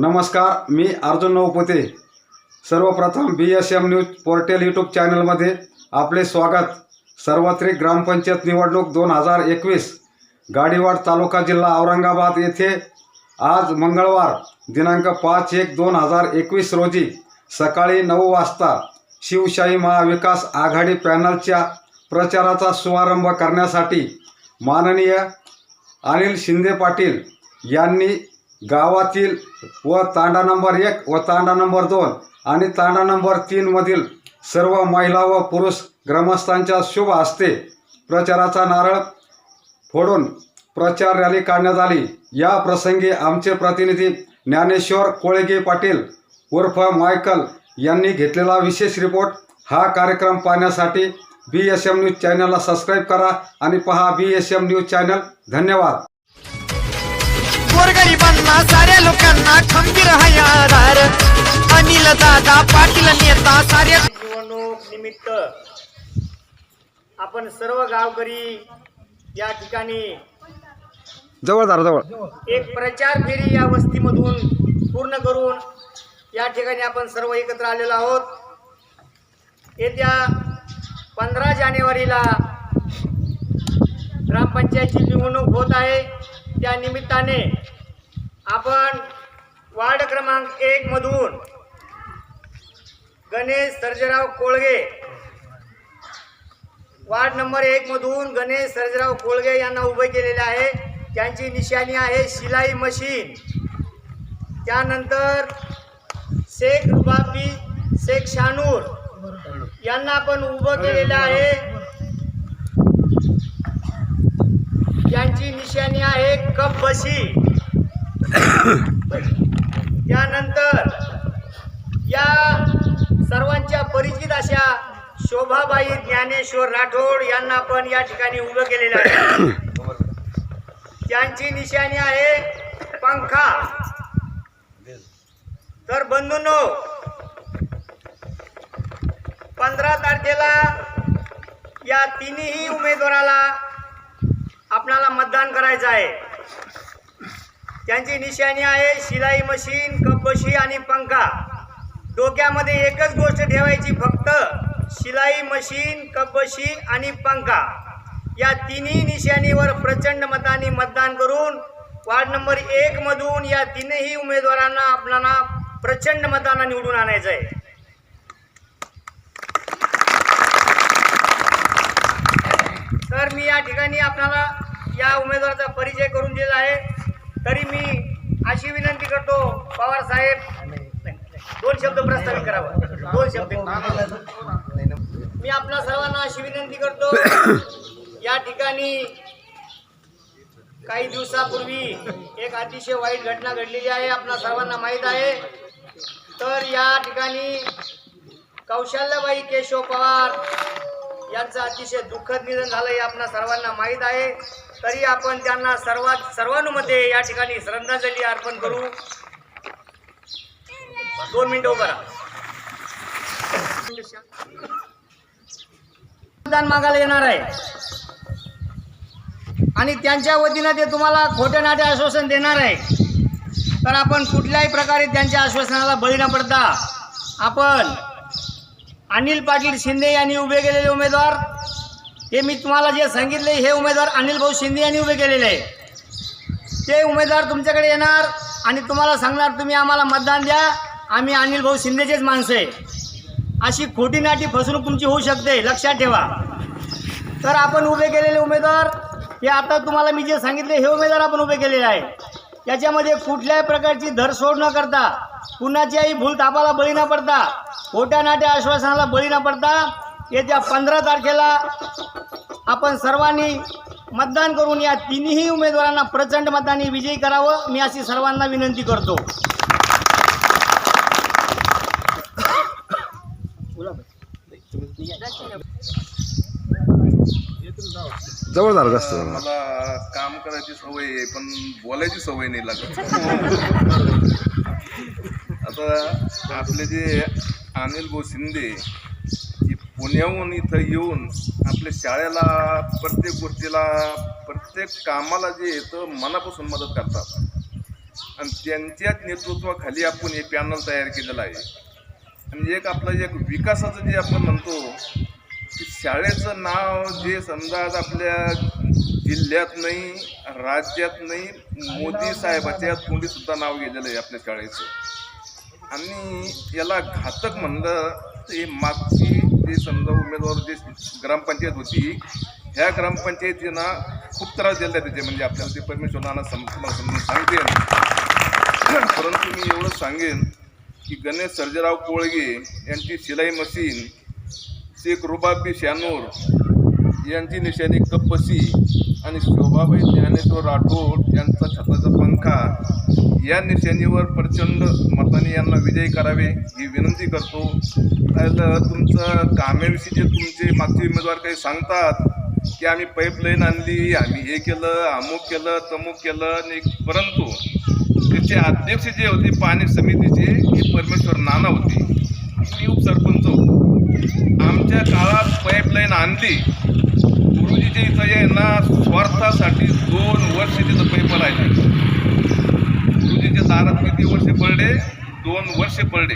नमस्कार मी अर्जुन नवपुते. सर्वप्रथम B S M news portal YouTube चॅनलमध्ये आपले स्वागत. सर्वत्रिक ग्रामपंचायत निवडणूक दोन हजार एकवीस गाडीवाड तालुका जिल्हा औरंगाबाद येथे आज मंगळवार दिनांक पाच एक दोन हजार एकवीस रोजी सकाळी नऊ वाजता शिवशाही महाविकास आघाडी पॅनलच्या प्रचाराचा शुभारंभ करण्यासाठी माननीय अनिल शिंदे पाटील यांनी गावातील व तांडा नंबर एक व तांडा नंबर दोन आणि तांडा नंबर तीनमधील सर्व महिला व पुरुष ग्रामस्थांच्या शुभ हस्ते प्रचाराचा नारळ फोडून प्रचार रॅली काढण्यात आली. या प्रसंगी आमचे प्रतिनिधी ज्ञानेश्वर कोळगे पाटील उर्फ मायकल यांनी घेतलेला विशेष रिपोर्ट. हा कार्यक्रम पाहण्यासाठी बी एस एम न्यूज चॅनलला सबस्क्राईब करा आणि पहा B S M news channel धन्यवाद. गोरगरिबांना साऱ्या लोकांना खंबीर हाय आधार अनिल दादा पाटील नेता साऱ्या निवडणूक निमित्त आपण सर्व गावकरी या ठिकाणी जवळ दार जवळ. एक प्रचार फेरी या वस्तीमधून पूर्ण करून या ठिकाणी आपण सर्व एकत्र आलेलो आहोत. येत्या पंधरा जानेवारीला ग्रामपंचायतची निवडणूक होत आहे. त्या निमित्ताने आपण वार्ड क्रमांक एक मधून गणेश सर्जराव कोळगे. वार्ड नंबर एक मधून गणेश सर्जराव कोळगे यांना उभे केलेले आहे. त्यांची निशाणी आहे शिलाई मशीन. त्यानंतर शेख रुबाबी शेख शानूर यांना आपण उभं केलेलं आहे. यांची निशाणी आहे कप बशी. त्यानंतर या सर्वांच्या परिचित अशा शोभाबाई ज्ञानेश्वर राठोड यांना पण या ठिकाणी उभं केलेलं आहे. त्यांची निशाणी आहे पंखा. तर बंधूंनो पंधरा तारखेला या तिन्ही उमेदवाराला आपणाला मतदान करायचं आहे. त्यांची निशाणी आहे शिलाई मशीन कपबशी आणि पंखा. डोक्यामध्ये एकच गोष्ट ठेवायची फक्त शिलाई मशीन कपबशी आणि पंखा. या तिन्ही निशाणीवर प्रचंड मताने मतदान करून वार्ड नंबर एक मधून या तीनही उमेदवारांना आपल्याला प्रचंड मतांना निवडून आणायचं आहे तर मी या ठिकाणी आपल्याला या उमेदवाराचा परिचय करून दिला आहे. तरी मी अशी विनंती करतो पवार साहेब दोन शब्द प्रस्तावित करावं. दोन शब्द. मी आपल्या सर्वांना अशी विनंती करतो या ठिकाणी काही दिवसापूर्वी एक अतिशय वाईट घटना घडलेली आहे आपल्या सर्वांना माहीत आहे. तर या ठिकाणी कौशल्याबाई केशव पवार यांचं अतिशय दुःखद निधन झालं हे आपल्या सर्वांना माहीत आहे. तरी आपण त्यांना सर्वात सर्वांमध्ये या ठिकाणी श्रद्धांजली अर्पण करू. दोन मिनिटं उभं राहा. मतदान मागायला येणार आहे. आणि त्यांच्या वतीनं ते तुम्हाला खोटे नाटे आश्वासन देणार आहे. तर आपण कुठल्याही प्रकारे त्यांच्या आश्वासनाला बळी न पडता आपण अनिल पाटील शिंदे यांनी उभे केलेले उमेदवार हे मी तुम्हाला जे सांगितले हे उमेदवार अनिल भाऊ शिंदे यांनी उभे केलेले आहे. ते उमेदवार तुमच्याकडे येणार आणि तुम्हाला सांगणार तुम्ही आम्हाला मतदान द्या. आम्ही अनिल भाऊ शिंदेचेच माणसं आहे. अशी खोटी नाटी फसवणूक तुमची होऊ शकते लक्षात ठेवा. तर आपण उभे केलेले उमेदवार हे आता तुम्हाला मी जे सांगितले हे उमेदवार आपण उभे केलेले आहे. याच्यामध्ये कुठल्याही प्रकारची धरसोड न करता कुणाच्याही भूल तापाला बळी न पडता खोट्या नाट्या आश्वासनाला बळी न पडता येत्या पंधरा तारखेला आपण सर्वांनी मतदान करून या तिन्ही उमेदवारांना प्रचंड मताने विजयी करावं मी अशी सर्वांना विनंती करतो. जवळ दार जास्त मला काम करायची सवय आहे पण बोलायची सवय नाही लागत. आता आपले जे अनिल भाऊ शिंदे पुण्याहून इथं येऊन आपल्या शाळेला प्रत्येक गोष्टीला प्रत्येक कामाला जे येतं मनापासून मदत करतात. आणि त्यांच्याच नेतृत्वाखाली आपण हे पॅनल तयार केलेलं आहे. आणि एक आपला एक विकासाचं जे आपण म्हणतो की शाळेचं नाव जे समजा आज आपल्या जिल्ह्यात नाही राज्यात नाही मोदी साहेबाच्या तोंडीसुद्धा नाव गेलेलं आहे आपल्या शाळेचं. आणि याला घातक म्हणलं ते मागची जे समजा उमेदवार जे ग्रामपंचायत होती ह्या ग्रामपंचायतींना खूप त्रास दिला त्याचे म्हणजे आपल्याला ते परमेश्वर नाना सम तुम्हाला समजून सांगते परंतु मी एवढं सांगेन की गणेश सर्जेराव कोळगे यांची शिलाई मशीन शेख रुबाबी शानूर यांची निशाणी कप्पसी आणि शोभाबाई ज्ञानेश्वर राठोड यांचा छताचा पंखा. या निशाणीवर प्रचंड मताने यांना विजयी करावे ही विनंती करतो. तर तुमचं कामेविषयी जे तुमचे मागचे उमेदवार काही सांगतात की आम्ही पाईपलाईन आणली आम्ही हे केलं अमुक केलं तमुक केलं आणि परंतु त्याचे अध्यक्ष जे होते पाणी समितीचे हे परमेश्वर नाना होते. मी उपसरपंच होतो. आमच्या काळात पाईपलाईन आणली गुरुजीच्या इथं यांना स्वार्थासाठी दोन वर्ष तिथं पाईप आहे. गुरुजीच्या दारात किती वर्ष पडले? दोन वर्ष पडले.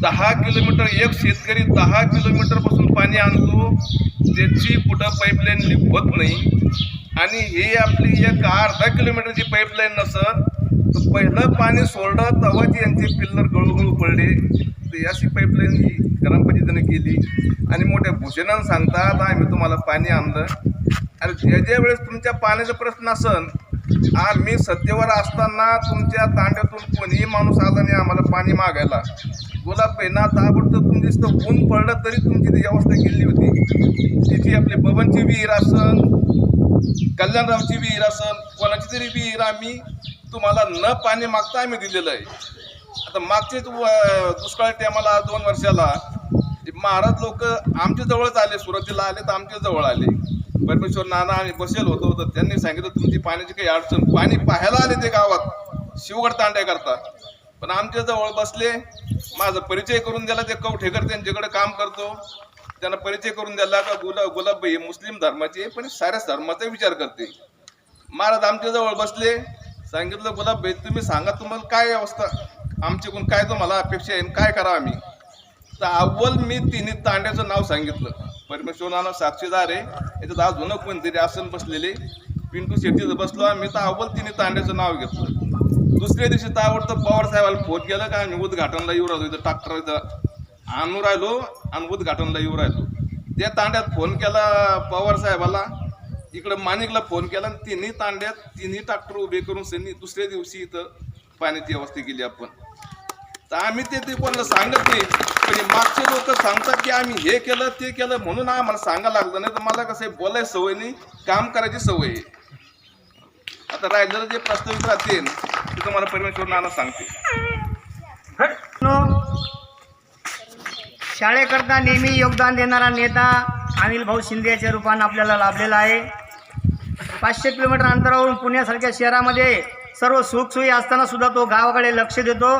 दहा किलोमीटर एक शेतकरी दहा किलोमीटरपासून पाणी आणतो त्याची कुठं पाईपलाईन लीक होत नाही. आणि हे आपली एक अर्धा किलोमीटरची पाईपलाईन नसत तर पहिलं पाणी सोडलं तेव्हाच यांचे पिल्लर गळूगळू पडले तर अशी पाईपलाईन ही ग्रामपंचायतीने केली. आणि मोठ्या भूषणानं सांगतात आम्ही तुम्हाला पाणी आणलं. आणि ज्या ज्या वेळेस तुमच्या पाण्याचा प्रश्न असन आम्ही सत्तेवर असताना तुमच्या तांड्यातून कोणीही माणूस आला नाही आम्हाला पाणी मागायला. गुलाब पेना ताबडतोब तुमची नुसतं ऊन पडलं तरी तुमची ती व्यवस्था केली होती. तिथे आपली बबनची विहीर असन कल्याणरावची विहीर असन कोणाची तरी विहीर आम्ही तुम्हाला न पाणी मागता आम्ही दिलेलं आहे. आता मागचेच व- दुष्काळ टायमाला दोन वर्षाला महाराज लोक आमच्या जवळच आले सुरतीला आले तर आमच्या जवळ आले. परमेश्वर नाना आम्ही बसेल होतो तर त्यांनी सांगितलं तुमची पाण्याची काही अडचण. पाणी पाहायला आले ते गावात. शिवगड तांड्या करता. पण आमच्या जवळ बसले माझा परिचय करून दिला ते कवठेकर त्यांच्याकडे काम करतो. त्यांना परिचय करून दिला का गुला गुलाब हे मुस्लिम धर्माचे पण साऱ्याच धर्माचा विचार करते. महाराज आमच्या जवळ बसले सांगितलं बोला बे तुम्ही सांगा तुम्हाला काय अवस्था? आमच्याकडून काय तुम्हाला अपेक्षा आहे आणि काय करा आम्ही? तर अव्वल मी तिन्ही तांड्याचं नाव सांगितलं. परमेश्वरानं साक्षीदार आहे. याच्यात अजून कोणतरी आसन बसलेले. पिंटू शेट्टीचं बसलो आम्ही तर अव्वल तिन्ही तांड्याचं नाव घेतलं. दुसऱ्या दिवशी तावडतं पवार साहेबाला फोन केला का आम्ही उद्घाटनला येऊ राहिलो इथं ट्रॅक्टर इथं. आणू राहिलो आणि उद्घाटनला येऊ राहिलो. त्या तांड्यात फोन केला पवार साहेबाला. इकडं माणिकला फोन केला आणि तिन्ही तांड्यात तिन्ही ट्रॅक्टर उभे करून त्यांनी दुसऱ्या दिवशी इथं पाण्याची व्यवस्था केली आपण. तर आम्ही ते ते कोणाला सांगत नाही. पण मागचे लोक सांगतात की आम्ही हे केलं ते केलं म्हणून आम्हाला सांगायला लागलं. नाही तर मला कसं आहे बोलायची सवय नाही काम करायची सवय आहे. आता राहिलेलं जे प्रस्तावित राहतील ते तुम्हाला परमेश्वर नाना सांगते शाळेकरता नेहमी योगदान देणारा नेता अनिल भाऊ शिंदे याच्या रूपानं आपल्याला लाभलेला आहे. पाचशे किलोमीटर अंतरावरून पुण्यासारख्या शहरामध्ये सर्व सुखसोयी असताना सुद्धा तो गावाकडे लक्ष देतो.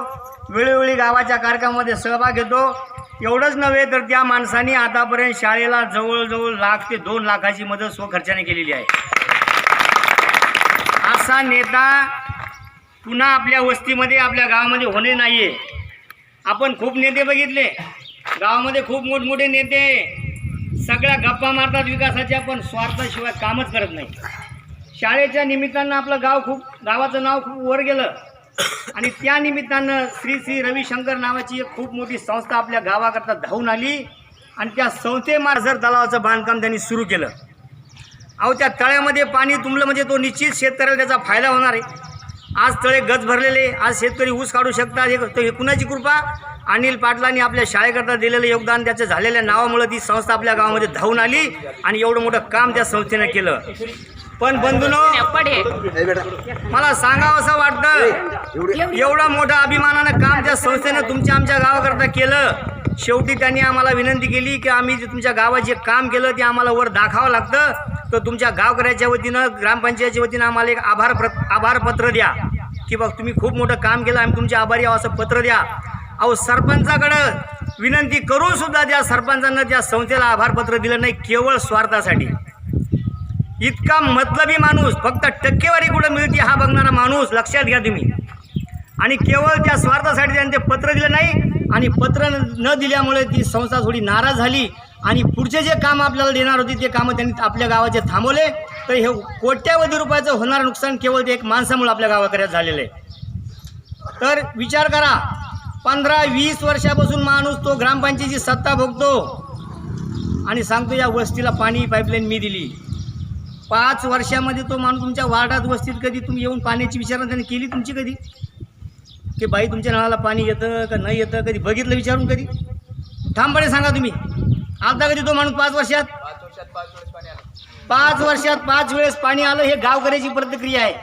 वेळोवेळी गावाच्या कार्यक्रमामध्ये सहभाग घेतो. एवढंच नव्हे तर त्या माणसाने आतापर्यंत शाळेला जवळजवळ लाख ते दोन लाखाची मदत स्वखर्चाने केलेली आहे. असा नेता पुन्हा आपल्या वस्तीमध्ये आपल्या गावामध्ये होणे नाही आहे आपण खूप नेते बघितले. गावामध्ये खूप मोठमोठे नेते. सगळ्या गप्पा मारतात विकासाच्या पण स्वार्थाशिवाय कामच करत नाही. शाळेच्या निमित्तानं आपलं गाव खूप गावाचं नाव खूप वर गेलं. आणि त्या निमित्तानं श्री श्री रविशंकर नावाची एक खूप मोठी संस्था आपल्या गावाकरता धावून आली आणि त्या संस्थेमार्फत तलावाचं बांधकाम त्यांनी सुरू केलं. अहो त्या तळ्यामध्ये पाणी तुंबलं म्हणजे तो निश्चित शेतकऱ्याला त्याचा फायदा होणार आहे. आज तळे गज भरलेले आज शेतकरी ऊस काढू शकतात हे तर हे कुणाची कृपा? अनिल पाटलांनी आपल्या शाळेकरता दिलेलं योगदान त्याच्या झालेल्या नावामुळे ती संस्था आपल्या गावामध्ये धावून आली आणि एवढं मोठं काम त्या संस्थेनं केलं. पण बंधूनो मला सांगावं असं वाटतं एवढं मोठं अभिमानानं काम त्या संस्थेनं तुमच्या आमच्या गावाकरता केलं. शेवटी त्यांनी आम्हाला विनंती केली की आम्ही जे तुमच्या गावात जे काम केलं ते आम्हाला वर दाखवावं लागतं. तर तुमच्या गावकऱ्याच्या वतीनं ग्रामपंचायतच्या वतीनं आम्हाला एक आभार प्र आभार पत्र द्या. की बघ तुम्ही खूप मोठं काम केलं आम्ही तुमचे आभारी आहोत असं पत्र द्या. अहो सरपंचाकडं विनंती करून सुद्धा त्या सरपंचांना त्या संस्थेला आभार पत्र दिलं नाही केवळ स्वार्थासाठी. इतका मतलबी माणूस फक्त टक्केवारी कुठं मिळते हा बघणारा माणूस लक्षात घ्या तुम्ही. आणि केवळ त्या स्वार्थासाठी त्यांनी ते पत्र दिलं नाही आणि पत्र न दिल्यामुळे ती संस्था थोडी नाराज झाली आणि पुढचे जे काम आपल्याला देणार होती ते कामं त्यांनी आपल्या गावाचे थांबवले. तर हे कोट्यावधी रुपयाचं होणारं नुकसान केवळ ते एक माणसामुळे आपल्या गावाकड्यात झालेलं आहे. तर विचार करा पंधरा वीस वर्षापासून माणूस तो ग्रामपंचायतीची सत्ता भोगतो. आणि सांगतो या वस्तीला पाणी पाईपलाईन मी दिली. पाच वर्षामध्ये तो माणूस तुमच्या वार्डात वस्तीत कधी? तुम्ही येऊन पाण्याची विचारणा त्याने केली तुमची कधी? की बाई तुमच्या नळाला पाणी येतं का नाही येतं? कधी बघितलं विचारून कधी? ठामपणे सांगा तुम्ही. आता कधी तो माणूस पाच वर्षात? पाच वर्षात पाच वेळेस पाणी आलं हे गावकऱ्याची प्रतिक्रिया आहे.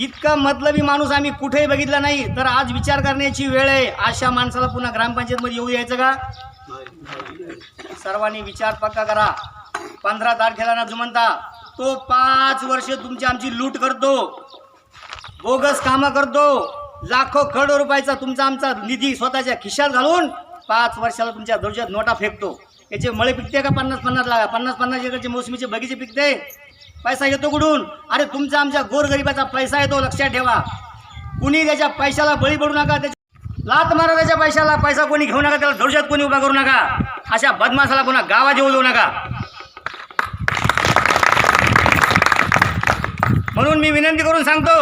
इतका मतलबी माणूस आम्ही कुठेही बघितला नाही. तर आज विचार करण्याची वेळ आहे. अशा माणसाला पुन्हा ग्रामपंचायतमध्ये येऊ यायचं का? सर्वांनी विचार पक्का करा. पंधरा तारखेला ना जुमंता. तो पाच वर्ष तुमची आमची लूट करतो. बोगस कामं करतो. लाखो करोडो रुपयाचा तुमचा आमचा निधी स्वतःच्या खिशात घालून पाच वर्षाला तुमच्या दर्जात नोटा फेकतो. याचे मळे पिकते का पन्नास पन्नास लागा पन्नास पन्नास एकरचे मोसमीचे बगीचे पिकते. पैसा येतो कुठून? अरे तुमचा आमच्या गोरगरिबाचा पैसा येतो लक्षात ठेवा. कुणी त्याच्या पैशाला बळी पडू नका त्याच्या लात मारा त्याच्या पैशाला. पैसा कोणी घेऊ नका त्याला दर्जात कोणी उभा करू नका. अशा बदमाशाला पुन्हा गावात येऊ देऊ नका. म्हणून मी विनंती करून सांगतो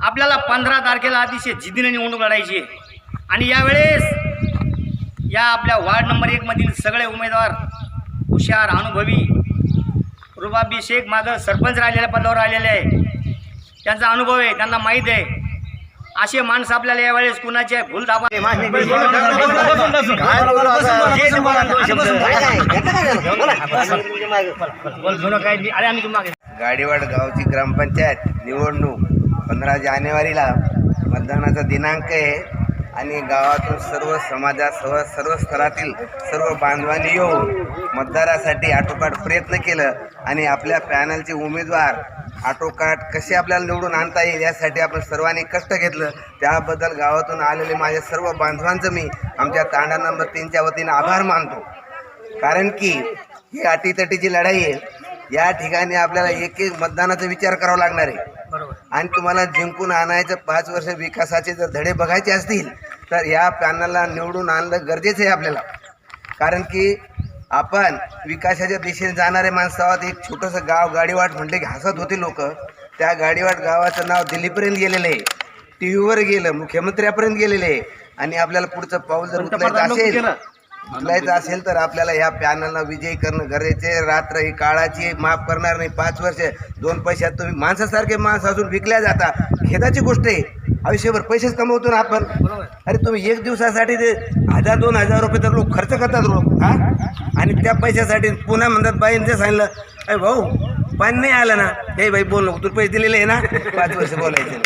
आपल्याला पंधरा तारखेला अतिशय जिद्दीने निवडणूक लढायची आहे आणि यावेळेस या आपल्या वार्ड नंबर एकमधील सगळे उमेदवार हुशार अनुभवी रुबाबी शेख मागं सरपंच राहिलेल्या पदावर आलेले आहे त्यांचा अनुभव आहे त्यांना माहीत आहे असे माणसं आपल्याला यावेळेस कुणाचे भूल दाबा अरे आम्ही तुम्हाला गाडीवाड गावची ग्रामपंचायत निवडणूक पंधरा जानेवारीला मतदानाचा दिनांक आहे आणि गावातून सर्व समाजासह सर्व स्तरातील सर्व बांधवांनी येऊन मतदारासाठी आटोकाट प्रयत्न केलं आणि आपल्या पॅनलचे उमेदवार आटोकाट कसे आपल्याला निवडून आणता येईल यासाठी आपण सर्वांनी कष्ट घेतलं. त्याबद्दल गावातून आलेले माझ्या सर्व बांधवांचं मी आमच्या तांडा नंबर तीनच्या वतीनं आभार मानतो. कारण की ही अटीतटीची लढाई आहे. या ठिकाणी आपल्याला एक एक मतदानाचा विचार करावा लागणार आहे. बरोबर. आणि तुम्हाला जिंकून आणायचं पाच वर्ष विकासाचे जर धडे बघायचे असतील तर या पॅनलला निवडून आणणं गरजेचं आहे आपल्याला. कारण की आपण विकासाच्या दिशेने जाणारे माणसं आहोत. एक छोटंसं गाव गाडीवाट म्हटले की हसत होते लोक. त्या गाडीवाट गावाचं नाव दिल्लीपर्यंत गेलेलं आहे. टी व्हीवर गेलं मुख्यमंत्र्यापर्यंत गेलेलं आहे. आणि आपल्याला पुढचं पाऊल जर उचलायचं असेल उचलायचं असेल तर आपल्याला ह्या पॅनलला विजयी करणं गरजेचे आहे. रात्र ही काळाची माफ करणार नाही. पाच वर्ष दोन पैशात तुम्ही माणसासारखे माणसं अजून विकल्या जाता. खेदाची गोष्ट आहे. आयुष्यभर पैसेच कमवतो ना आपण. अरे तुम्ही एक दिवसासाठी ते हजार दोन हजार रुपये तर लोक खर्च करतात लोक हा? आणि त्या पैशासाठी पुन्हा म्हणतात बाईन ते सांगितलं. अरे भाऊ पाणी नाही आलं ना. हे बाई बोल नको. तू पैसे दिलेले आहे ना. पाच वर्ष बोलायचे.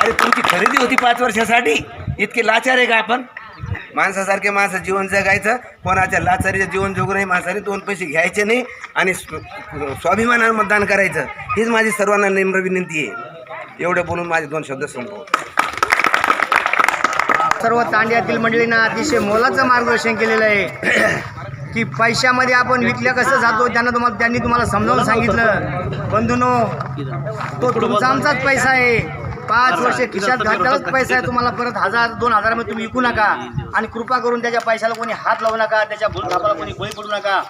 अरे तुमची खरेदी होती पाच वर्षासाठी? इतके लाचार आहे का आपण? माणसासारखे माणसं जीवन जगायचं कोणाच्या लाचारीचं जीवन जगू नाही माणसाने दोन पैसे घ्यायचे नाही आणि स्वाभिमानानं मतदान करायचं. हीच माझी सर्वांना नम्र विनंती आहे. एवढं बोलून माझे दोन शब्द संपवतो. सर्व तांड्यातील मंडळींना अतिशय मोलाचं मार्गदर्शन केलेलं आहे. की पैशामध्ये आपण विकल्या कसं जातो त्यांना तुम्हाला त्यांनी तुम्हाला समजावून सांगितलं. बंधूनो तो तुमचा आमचाच पैसा आहे. पाच वर्ष खिशात घातलाच पैसा आहे तुम्हाला परत हजार दोन हजारामध्ये तुम्ही विकू नका. आणि कृपा करून त्याच्या पैशाला कोणी हात लावू नका त्याच्या भूलथापाला कोणी बळी पडू नका.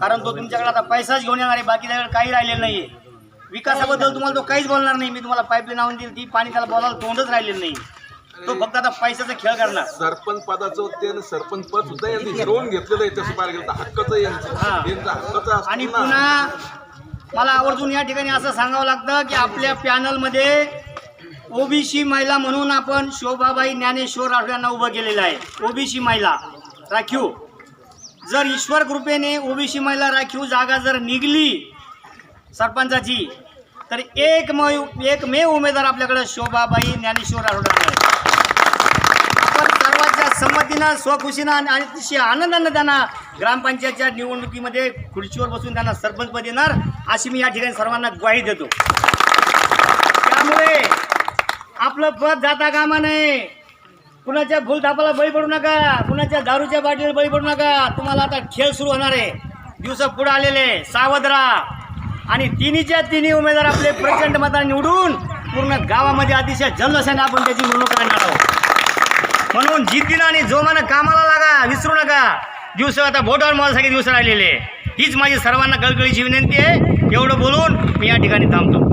कारण तो तुमच्याकडे आता पैसाच घेऊन येणार आहे बाकी त्याच्याकडे काही राहिलेलं नाही विकासाबद्दल तुम्हाला तो काहीच बोलणार नाही. मी तुम्हाला पाईपलाईन आणून दिली ती पाणी त्याला बोलायला तोंडच राहिलेलं नाही. तो फक्त आता पैशाचा खेळ करणार. सरपंच पदाचं ते आणि सरपंच पद सुद्धा यांनी हिरवून घेतलेलं आहे तसं पाहायला गेलं तर हक्काचं आहे यांचं. हा. यांचं हक्काचं असतं आणि. पुन्हा मला आवर्जून या ठिकाणी असं सांगावं लागतं की आपल्या पॅनलमध्ये ओबीसी महिला म्हणून आपण शोभाबाई ज्ञानेश्वर राठोड उभं केलेलं आहे. ओबीसी महिला राखीव. जर ईश्वर कृपेने ओबीसी महिला राखीव जागा जर निघली सरपंचाची तर एक म एकमेव उमेदवार आपल्याकडे शोभाबाई ज्ञानेश्वर राठोड आहे. आपण सर्वांच्या संमतीनं स्वखुशीनं आणि अतिशय आनंदानं त्यांना ग्रामपंचायतच्या निवडणुकीमध्ये खुर्चीवर बसून त्यांना सरपंचपद देणार अशी मी या ठिकाणी सर्वांना ग्वाही देतो. आपलं पद जाता कामा नये. कुणाच्या भूलथापाला बळी पडू नका. कुणाच्या दारूच्या बाटलीला बळी पडू नका. तुम्हाला आता खेळ सुरू होणार आहे. दिवस पुढे आलेले सावध राहा. आणि तिन्हीच्या तिन्ही उमेदवार आपले प्रचंड मताने निवडून पूर्ण गावामध्ये अतिशय जल्लोषाने आपण त्याची निवडणूक काढणार आहोत. म्हणून जिद्दीनं आणि जोमानं कामाला लागा. विसरू नका. दिवस आता बोटावर मोजासाठी दिवस राहिलेले. हीच माझी सर्वांना कळकळीची विनंती आहे. एवढं बोलून मी या ठिकाणी थांबतो.